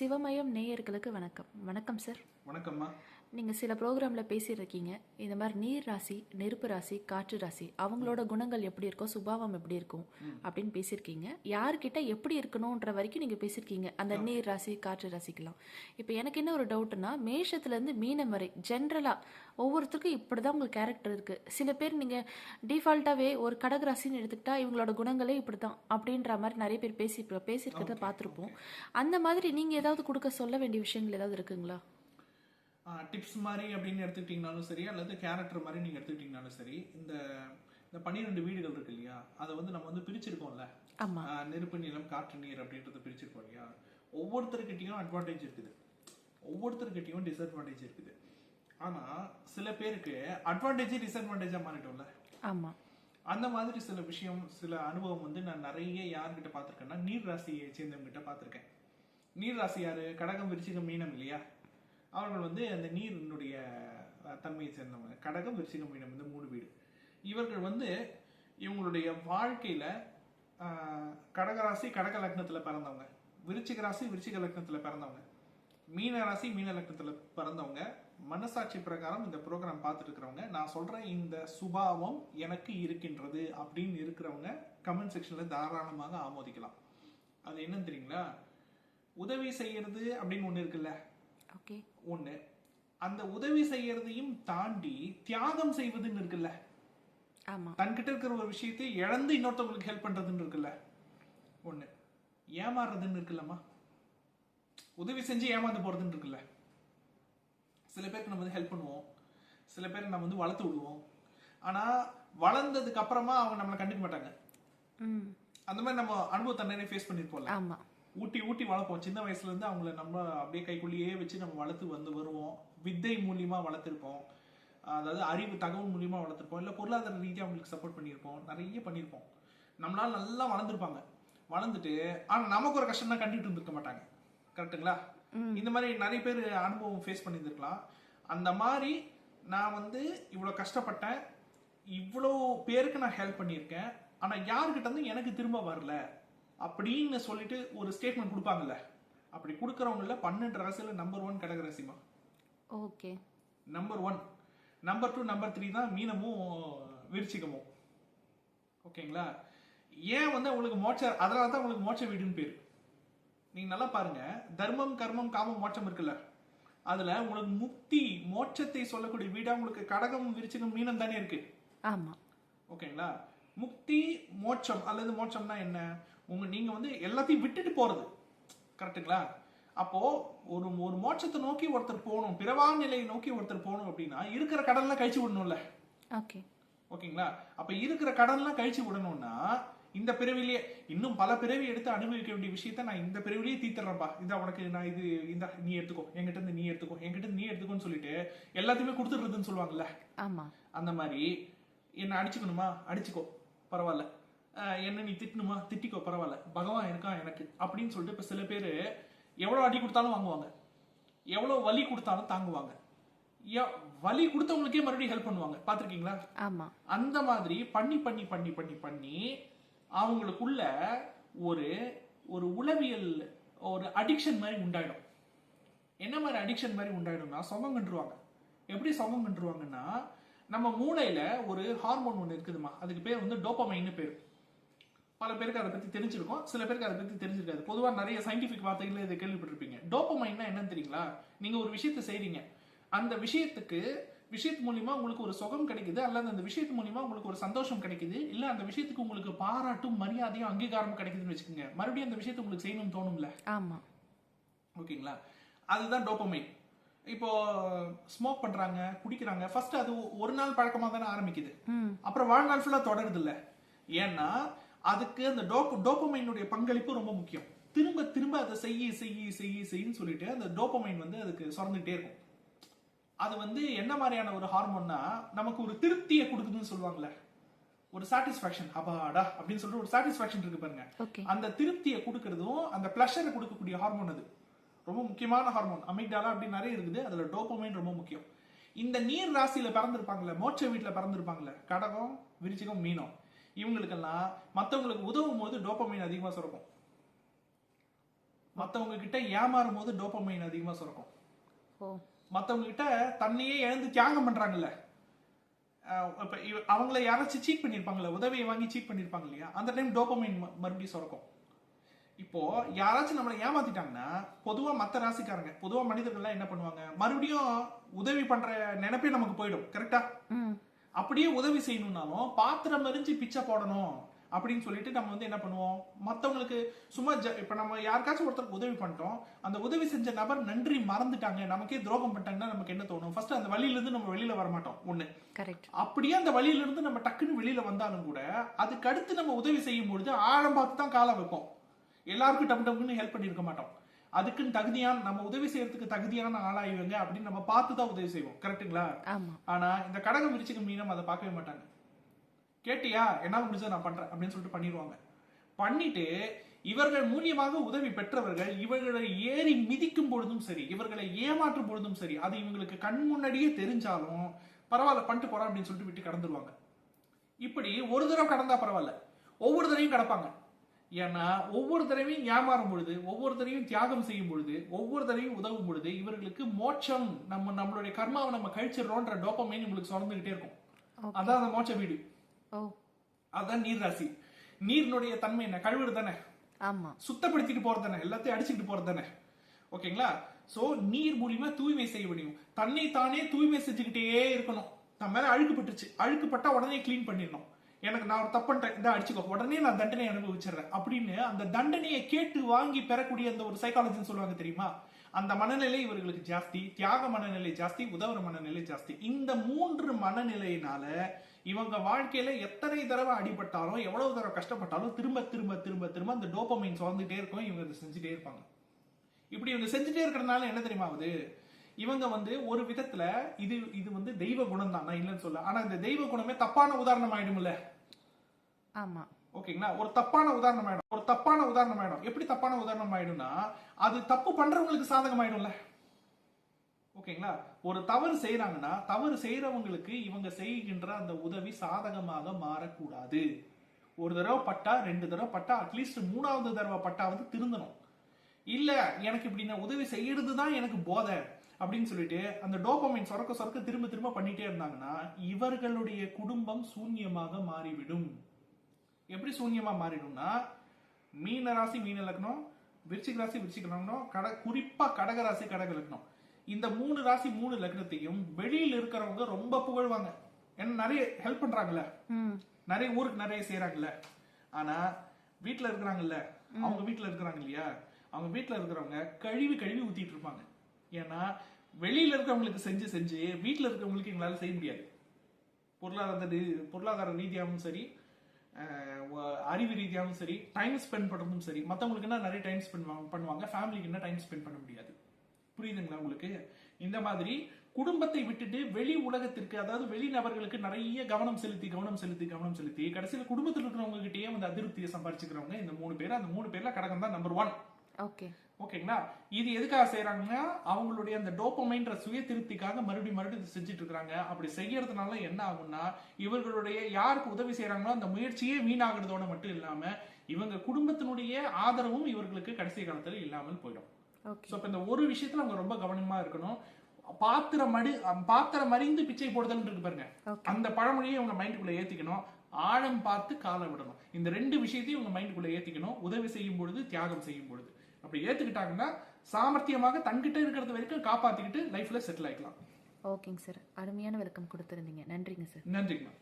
சிவமயம் நேயர்களுக்கு வணக்கம். வணக்கம் சார். வணக்கம்மா. நீங்கள் சில ப்ரோக்ராமில் பேசியிருக்கீங்க. இந்த மாதிரி நீர் ராசி நெருப்பு ராசி காற்று ராசி அவங்களோட குணங்கள் எப்படி இருக்கும் சுபாவம் எப்படி இருக்கும் அப்படின்னு பேசியிருக்கீங்க. யார்கிட்ட எப்படி இருக்கணுன்ற வரைக்கும் நீங்கள் பேசியிருக்கீங்க அந்த நீர் ராசி காற்று ராசிக்கெல்லாம். இப்போ எனக்கு என்ன ஒரு டவுட்னா மேஷத்துலேருந்து மீனம் வரை ஜென்ரலாக ஒவ்வொருத்தருக்கும் இப்படி தான் உங்கள் கேரக்டர் இருக்குது சில பேர் நீங்கள் டிஃபால்ட்டாகவே ஒரு கடகராசின்னு எடுத்துக்கிட்டா இவங்களோட குணங்களே இப்படி தான் அப்படின்ற மாதிரி நிறைய பேர் பேசி பேசியிருக்கிறத பார்த்துருப்போம். அந்த மாதிரி நீங்கள் ஏதாவது கொடுக்க சொல்ல வேண்டிய விஷயங்கள் ஏதாவது இருக்குங்களா? டிப்ஸ் மாதிரி அப்படின்னு எடுத்துக்கிட்டிங்கனாலும் சரி அல்லது கேரக்டர் மாதிரி நீங்கள் எடுத்துக்கிட்டிங்கனாலும் சரி இந்த இந்த பன்னிரெண்டு வீடுகள் இருக்கு இல்லையா அதை வந்து நம்ம வந்து பிரிச்சிருக்கோம்ல. ஆமா. நெருப்பு நிலம் காற்று நீர் அப்படின்றத பிரிச்சிருக்கோம் இல்லையா? ஒவ்வொருத்தருக்கிட்டையும் அட்வான்டேஜ் இருக்குது. ஒவ்வொருத்தருக்கிட்டையும் டிஸ்அட்வான்டேஜ் இருக்குது. ஆனா சில பேருக்கு அட்வான்டேஜ் டிஸ்அட்வான்டேஜா மாறிட்டோம்ல. ஆமாம் அந்த மாதிரி சில விஷயம் சில அனுபவம் வந்து நான் நிறைய யார்கிட்ட பார்த்திருக்கேன்னா நீர் ராசியை சேர்ந்தவங்க கிட்ட பார்த்திருக்கேன். நீர் ராசி யாரு? கடகம் விருச்சிகம் மீனம் இல்லையா? அவர்கள் வந்து அந்த நீரினுடைய தன்மையை சேர்ந்தவங்க. கடகம் விருச்சிகம் மீனம் வந்து மூணு வீடு. இவர்கள் வந்து இவங்களுடைய வாழ்க்கையில் கடகராசி கடக லக்னத்தில் பிறந்தவங்க. விருச்சிக ராசி விருச்சிக லக்னத்தில் பிறந்தவங்க. மீன ராசி மீன லக்னத்தில் பிறந்தவங்க. மனசாட்சி பிரகாரம் இந்த ப்ரோக்ராம் பார்த்துட்டு இருக்கிறவங்க நான் சொல்கிறேன் இந்த சுபாவம் எனக்கு இருக்கின்றது அப்படின்னு இருக்கிறவங்க கமெண்ட் செக்ஷனில் தாராளமாக ஆமோதிக்கலாம். அது என்னன்னு தெரியுங்களா? உதவி செய்யறது அப்படின்னு ஒன்று இருக்குல்ல? ஓகே ஒண்ணு அந்த உதவி செய்யறதையும் தாண்டி தியாகம் செய்வதுன்னு இருக்குல்ல? தன்கிட்ட இருக்கிற ஒரு விஷயத்தை இழந்து இன்னொருத்தவங்களுக்கு ஹெல்ப் பண்றதுன்னு இருக்குல்ல? ஒண்ணு ஏமாறுறதுன்னு இருக்குல்லம்மா. உதவி செஞ்சு ஏமாந்து போறதுன்னு இருக்குல்ல? சில பேருக்கு நம்ம வந்து ஹெல்ப் பண்ணுவோம். சில பேர் நம்ம வந்து வளர்த்து விடுவோம். ஆனா வளர்ந்ததுக்கு அப்புறமா அவங்க நம்மளை கண்டுக்க மாட்டாங்க. ம். அந்த மாதிரி நம்ம அனுபவத்தை நிறைய ஃபேஸ் பண்ணிருப்போம்ல ஆமாம் ஊட்டி ஊட்டி வளர்ப்போம். சின்ன வயசுல இருந்து அவங்கள நம்ம அப்படியே கைக்குள்ளேயே வச்சு நம்ம வளர்த்து வந்து வருவோம். வித்தை மூலியமா வளர்த்துருப்போம். அதாவது அறிவு தகவல் மூலியமா வளர்த்துருப்போம். இல்ல பொருளாதார ரீதியா அவங்களுக்கு சப்போர்ட் பண்ணியிருப்போம். நிறைய பண்ணியிருப்போம். நம்மளால நல்லா வளர்ந்துருப்பாங்க. வளர்ந்துட்டு ஆனா நமக்கு ஒரு கஷ்டம் தான் கண்டுட்டு இருந்திருக்க மாட்டாங்க. கரெக்ட்டுங்களா? இந்த மாதிரி நிறைய பேர் அனுபவம் ஃபேஸ் பண்ணியிருந்திருக்கலாம். அந்த மாதிரி நான் வந்து இவ்வளவு கஷ்டப்பட்டேன். இவ்வளோ பேருக்கு நான் ஹெல்ப் பண்ணியிருக்கேன். ஆனா யாருக்கிட்ட இருந்து எனக்கு திரும்ப வரல. அப்படின்னு சொல்லிட்டு ஒரு ஸ்டேட்மெண்ட் கொடுப்பாங்கல்ல. அப்படி கொடுக்கறவங்கள பன்னெண்டு ராசியில number one கடகராசிமா okay number one number two number three தான் மீனமும் விருச்சிகமும். ஓகேங்களா? ஏன் வந்து உங்களுக்கு மோட்ச அதனால தான் உங்களுக்கு மோட்ச வீடுன்னு பேரு. நீங்க நல்லா பாருங்க. தர்மம் கர்மம் காமம் மோட்சம் இருக்குல்ல. அதுல உங்களுக்கு முக்தி மோட்சத்தை சொல்லக்கூடிய வீடா உங்களுக்கு கடகம் விருச்சிகம் மீனம் தானே இருக்கு. ஆமாம் ஓகேங்களா? முக்தி மோட்சம். அல்லது மோட்சம்னா என்ன? உங்க நீங்க வந்து எல்லாத்தையும் விட்டுட்டு போறது. கரெக்ட்டுங்களா? அப்போ ஒரு ஒரு மோட்சத்தை நோக்கி ஒருத்தர் போகணும் பிறவா நிலையை நோக்கி ஒருத்தர் போகணும் அப்படின்னா இருக்கிற கடன்லாம் கழிச்சு விடணும்ல. ஓகே. ஓகேங்களா? அப்ப இருக்கிற கடன்லாம் கழிச்சு விடணும்னா இந்த பிறவிலேயே இன்னும் பல பிறவி எடுத்து அனுபவிக்க வேண்டிய விஷயத்த நான் இந்த பிறவிலேயே தீத்துறேன்ப்பா இந்த உனக்கு நான் இது இந்த நீ எடுத்துக்கோ என்கிட்ட இருந்து நீ எடுத்துக்கோ என்கிட்ட இருந்து நீ எடுத்துக்கோன்னு சொல்லிட்டு எல்லாத்தையுமே கொடுத்துடுறதுன்னு சொல்லுவாங்கல்ல. ஆமாம் அந்த மாதிரி என்னை அடிச்சுக்கணுமா? அடிச்சுக்கோ. பரவாயில்ல. என்ன நீ திட்டணுமா? திட்டிக்கோ பரவாயில்ல. பகவான் இருக்கான் எனக்கு. அப்படின்னு சொல்லிட்டு இப்ப சில பேர் எவ்வளவு அடி கொடுத்தாலும் வாங்குவாங்க. எவ்வளவு வலி கொடுத்தாலும் தாங்குவாங்க. வலி கொடுத்தவங்களுக்கே மறுபடியும் ஹெல்ப் பண்ணுவாங்க. பாத்திருக்கீங்களா ஆமாம் அந்த மாதிரி பண்ணி பண்ணி பண்ணி பண்ணி பண்ணி அவங்களுக்குள்ள ஒரு ஒரு உளவியல் ஒரு அடிக்ஷன் மாதிரி உண்டாயிடும். என்ன மாதிரி அடிக்ஷன் மாதிரி உண்டாயிடும்னா சொகம் கண்டுருவாங்க எப்படி சொகம் கண்டுருவாங்கன்னா நம்ம மூளையில ஒரு ஹார்மோன் ஒன்று இருக்குதுமா அதுக்கு பேர் வந்து டோப்பமைன்னு பேர். பல பேருக்கு அதை பத்தி தெரிஞ்சிருக்கும். சில பேருக்கு அதை பத்தி தெரிஞ்சிருக்காது. பொதுவா நிறைய சயின்டிபிக் வார்த்தைகள் இதை கேள்விப்பட்டிருப்பீங்க. டோப்பமைன்னா என்னன்னு தெரியுங்களா? நீங்க ஒரு விஷயத்தை செய்றீங்க. அந்த விஷயத்துக்கு விஷயத்து மூலியமா உங்களுக்கு ஒரு சுகம் கிடைக்குது அல்லது அந்த விஷயத்து மூலியமா உங்களுக்கு ஒரு சந்தோஷம் கிடைக்குது இல்ல அந்த விஷயத்துக்கு உங்களுக்கு பாராட்டும் மரியாதையும் அங்கீகாரமும் கிடைக்குதுன்னு வச்சுக்கோங்க. மறுபடியும் அந்த விஷயத்தை உங்களுக்கு செய்யணும்னு தோணும்ல? ஆமாம் ஓகேங்களா? அதுதான் டோப்பமைன் இப்போ ஸ்மோக் பண்றாங்க குடிக்கிறாங்க. ஃபர்ஸ்ட் அது ஒரு நாள் பழக்கமா தானே ஆரம்பிக்குது. அப்புறம் வாழ்நாள் ஃபுல்லா தொடருது இல்ல ஏன்னா அதுக்கு அந்த டோப் டோப்பமைனுடைய பங்களிப்பு ரொம்ப முக்கியம். திரும்ப திரும்ப அதை செய்ய செய்ய செய்ய செய்யன்னு சொல்லிட்டு அந்த டோப்பமைன் வந்து அதுக்கு சுரந்துகிட்டே இருக்கும். அது வந்து என்ன மாதிரியான ஒரு ஹார்மோன்னா நமக்கு ஒரு திருப்தியை கொடுக்குதுன்னு சொல்லுவாங்கல்ல. ஒரு சாட்டிஸ்ஃபேக்ஷன் அப்பாடா அப்படின்னு சொல்லிட்டு ஒரு சாட்டிஸ்ஃபேக்ஷன் இருக்கு பாருங்க. அந்த திருப்தியை கொடுக்கறதும் அந்த பிளஷரை கொடுக்கக்கூடிய ஹார்மோன் அது. ரொம்ப முக்கியமான ஹார்மோன் அமிக்டாலா அப்படி நிறைய இருக்குது. அதுல டோப்பமைன் ரொம்ப முக்கியம். இந்த நீர் ராசியில பிறந்திருப்பாங்கல்ல மோட்ச வீட்டுல பிறந்திருப்பாங்கல்ல கடகம் விருச்சிகம் மீனம். இவங்களுக்கெல்லாம் மத்தவங்களுக்கு உதவும் போது டோப்பமைன் அதிகமா சுரக்கும். மத்தவங்க கிட்ட ஏமாறும் போது டோப்பமைன் அதிகமா சுரக்கும். ஓ. மத்தவங்க கிட்ட தன்னையே இழந்து தியாகம் பண்றாங்கல்ல. அஹ் இப்ப இவ- அவங்கள யாராச்சும் சீட் பண்ணிருப்பாங்கல்ல உதவியை வாங்கி சீட் பண்ணிருப்பாங்க இல்லையா? அந்த டைம் டோப்பமைன் மறுபடியும் சுரக்கும். இப்போ யாராச்சும் நம்மளை ஏமாத்திட்டாங்கன்னா பொதுவா மத்த ராசிக்காரங்க பொதுவா மனிதர்கள்லாம் என்ன பண்ணுவாங்க? மறுபடியும் உதவி பண்ற நினைப்பே நமக்கு போயிடும் கரெக்டா ம். அப்படியே உதவி செய்யணும்னாலும் பாத்திரம் எரிஞ்சு பிச்சை போடணும் அப்படின்னு சொல்லிட்டு நம்ம வந்து என்ன பண்ணுவோம்? மத்தவங்களுக்கு சும்மா ஜ- இப்ப நம்ம யாருக்காச்சும் ஒருத்தருக்கு உதவி பண்ணிட்டோம். அந்த உதவி செஞ்ச நபர் நன்றி மறந்துட்டாங்க. நமக்கே துரோகம் பண்ணிட்டாங்கன்னா நமக்கு என்ன தோணும்? ஃபர்ஸ்ட் அந்த வழியில இருந்து நம்ம வெளியில வர மாட்டோம் ஒண்ணு. கரெக்ட் அப்படியே அந்த வழியில இருந்து நம்ம டக்குன்னு வெளியில வந்தாலும் கூட அதுக்கு அடுத்து நம்ம உதவி செய்யும் பொழுது ஆழம் பார்த்து தான் காலை வைப்போம். எல்லாருக்கும் டப்பு டப்புன்னு ஹெல்ப் பண்ணியிருக்க மாட்டோம். அதுக்குன்னு தகுதியான நம்ம உதவி செய்யறதுக்கு தகுதியான ஆளா இவங்க அப்படின்னு நம்ம பார்த்து தான் உதவி செய்வோம். கரெக்ட்டுங்களா ஆமா. ஆனா இந்த கடகம் விரிச்சுக்க மீனம் அதை பார்க்கவே மாட்டாங்க. கேட்டியா? என்னால முடிஞ்சதை நான் பண்றேன் அப்படின்னு சொல்லிட்டு பண்ணிடுவாங்க. பண்ணிட்டு இவர்கள் மூலியமாக உதவி பெற்றவர்கள் இவர்களை ஏறி மிதிக்கும் பொழுதும் சரி இவர்களை ஏமாற்றும் பொழுதும் சரி அது இவங்களுக்கு கண் முன்னாடியே தெரிஞ்சாலும் பரவாயில்ல பண்ணிட்டு போறேன் அப்படின்னு சொல்லிட்டு விட்டு கடந்துருவாங்க. இப்படி ஒரு தடவை கடந்தா பரவாயில்ல. ஒவ்வொரு தடவையும் கடப்பாங்க. ஏன்னா ஒவ்வொரு தடவையும் ஏமாறும் பொழுது ஒவ்வொரு தடவையும் தியாகம் செய்யும் பொழுது ஒவ்வொரு தடவையும் உதவும் பொழுது இவர்களுக்கு மோட்சம் நம்ம நம்மளுடைய கர்மாவை நம்ம கழிச்சிடுறோன்ற டோப்பமைன் உங்களுக்கு சுரந்துகிட்டே இருக்கும். அதான் அந்த மோட்ச வீடு அதான் நீர் ராசி. நீரினுடைய தன்மை என்ன? கழுவுறது தானே? சுத்தப்படுத்திட்டு போறது தானே? எல்லாத்தையும் அடிச்சுக்கிட்டு போறது தானே? ஓகேங்களா? சோ நீர் மூலியமா தூய்மை செய்ய முடியும். தன்னை தானே தூய்மை செஞ்சுக்கிட்டே இருக்கணும். நம்ம மேல அழுக்கு பட்டுச்சு அழுக்கு பட்டா உடனே க்ளீன் பண்ணிடணும். எனக்கு நான் ஒரு தப்பு பண்ணிட்டேன் அடிச்சுக்கோ. உடனே நான் தண்டனை அனுபவிச்சிடுறேன். அப்படின்னு அந்த தண்டனையை கேட்டு வாங்கி பெறக்கூடிய அந்த ஒரு சைக்காலஜின்னு சொல்லுவாங்க தெரியுமா? அந்த மனநிலை இவர்களுக்கு ஜாஸ்தி தியாக மனநிலை ஜாஸ்தி உதவுற மனநிலை ஜாஸ்தி. இந்த மூன்று மனநிலையினால இவங்க வாழ்க்கையில எத்தனை தடவை அடிபட்டாலும் எவ்வளவு தடவை கஷ்டப்பட்டாலும் திரும்ப திரும்ப திரும்ப திரும்ப அந்த டோப்பமைன் சுரந்துட்டே இருக்கும் இவங்க செஞ்சுட்டே இருப்பாங்க. இப்படி இவங்க செஞ்சுட்டே இருக்கிறதுனால என்ன தெரியுமா ஆகுது? இவங்க வந்து ஒரு விதத்துல இது இது வந்து தெய்வ குணம் தான் நான் இல்லைன்னு சொல்ல ஆனா இந்த தெய்வ குணமே தப்பான உதாரணம் ஆயிடும்ல. ஆமா. ஓகேங்களா? ஒரு தப்பான உதாரணம் ஆயிடும். ஒரு தப்பான உதாரணம் ஆயிடும். எப்படி தப்பான உதாரணம் ஆயிடும்னா அது தப்பு பண்றவங்களுக்கு சாதகம் ஆயிடும்ல. ஓகேங்களா? ஒரு தவறு செய்யறாங்கன்னா தவறு செய்யறவங்களுக்கு இவங்க செய்கின்ற அந்த உதவி சாதகமாக மாறக்கூடாது. ஒரு தடவை பட்டா ரெண்டு தடவை பட்டா அட்லீஸ்ட் மூணாவது தடவை பட்டாவது திருந்தணும். இல்ல எனக்கு இப்படி நான் உதவி செய்யறது தான் எனக்கு போதை. அப்படின்னு சொல்லிட்டு அந்த டோபமைன் சொரக்க சொரக்க திரும்ப திரும்ப பண்ணிட்டே இருந்தாங்கன்னா இவர்களுடைய குடும்பம் சூன்யமாக மாறிவிடும். எப்படி சூன்யமா மாறிடும்னா மீன ராசி மீன லக்னம் விருச்சிக ராசி விருச்சிக லக்னம் கட குறிப்பா கடக ராசி கடக லக்னம். இந்த மூணு ராசி மூணு லக்னத்தையும் வெளியில இருக்கிறவங்க ரொம்ப புகழ்வாங்க. என்ன நிறைய ஹெல்ப் பண்றாங்கல்ல. ம். நிறைய ஊருக்கு நிறைய செய்யறாங்கல்ல ஆனா வீட்ல இருக்கிறாங்கல்ல. அவங்க வீட்ல இருக்கிறாங்க இல்லையா? அவங்க வீட்ல இருக்கிறவங்க கழுவி கழுவி ஊத்திட்டு இருப்பாங்க. ஏன்னா வெளியில இருக்கிறவங்களுக்கு செஞ்சு செஞ்சு வீட்டில் இருக்கிறவங்களுக்கு எங்களால் செய்ய முடியாது. பொருளாதார பொருளாதார ரீதியாகவும் சரி அறிவு ரீதியாகவும் சரி டைம் ஸ்பெண்ட் பண்ணுறதும் சரி மற்றவங்களுக்கு என்ன நிறைய டைம் ஸ்பெண்ட் பண்ணுவாங்க ஃபேமிலிக்கு என்ன டைம் ஸ்பெண்ட் பண்ண முடியாது. புரியுதுங்களா உங்களுக்கு? இந்த மாதிரி குடும்பத்தை விட்டுட்டு வெளி உலகத்திற்கு அதாவது வெளி நபர்களுக்கு நிறைய கவனம் செலுத்தி கவனம் செலுத்தி கவனம் செலுத்தி கடைசியில் குடும்பத்தில் இருக்கிறவங்க கிட்டேயே வந்து அதிருப்தியை சம்பாரிச்சுக்கிறவங்க இந்த மூணு பேர். அந்த மூணு பேர்ல கடகம் தான் நம்பர் ஒன் ஓகே. ஓகேங்களா? இது எதுக்காக செய்யறாங்கன்னா அவங்களுடைய அந்த டோப்பமைன்ற சுய திருப்திக்காக மறுபடியும் மறுபடியும் இதை செஞ்சுட்டு இருக்காங்க அப்படி செய்யறதுனால என்ன ஆகும்னா இவர்களுடைய யாருக்கு உதவி செய்யறாங்களோ அந்த முயற்சியே வீணாகிறதோட மட்டும் இல்லாம இவங்க குடும்பத்தினுடைய ஆதரவும் இவர்களுக்கு கடைசி காலத்துல இல்லாமல் போயிடும். ஸோ இப்போ இந்த ஒரு விஷயத்துல அவங்க ரொம்ப கவனமா இருக்கணும். பாத்திரம் மடி பாத்திரம் மறிந்து பிச்சை போடுதல் இருக்கு பாருங்க அந்த பழமொழியை உங்க மைண்டுக்குள்ள ஏத்திக்கணும். ஆழம் பார்த்து காலை விடணும். இந்த ரெண்டு விஷயத்தையும் உங்க மைண்டுக்குள்ள ஏத்திக்கணும். உதவி செய்யும் பொழுது தியாகம் செய்யும் பொழுது. அப்படி ஏத்துக்கிட்டாங்கன்னா சாமர்த்தியமாக தன்கிட்ட இருக்கிறது வரைக்கும் காப்பாத்திக்கிட்டு லைஃப்ல செட்டில் ஆயிக்கலாம். ஓகேங்க சார். அருமையான விளக்கம் கொடுத்துருந்தீங்க. நன்றிங்க சார். நன்றிங்கண்ணா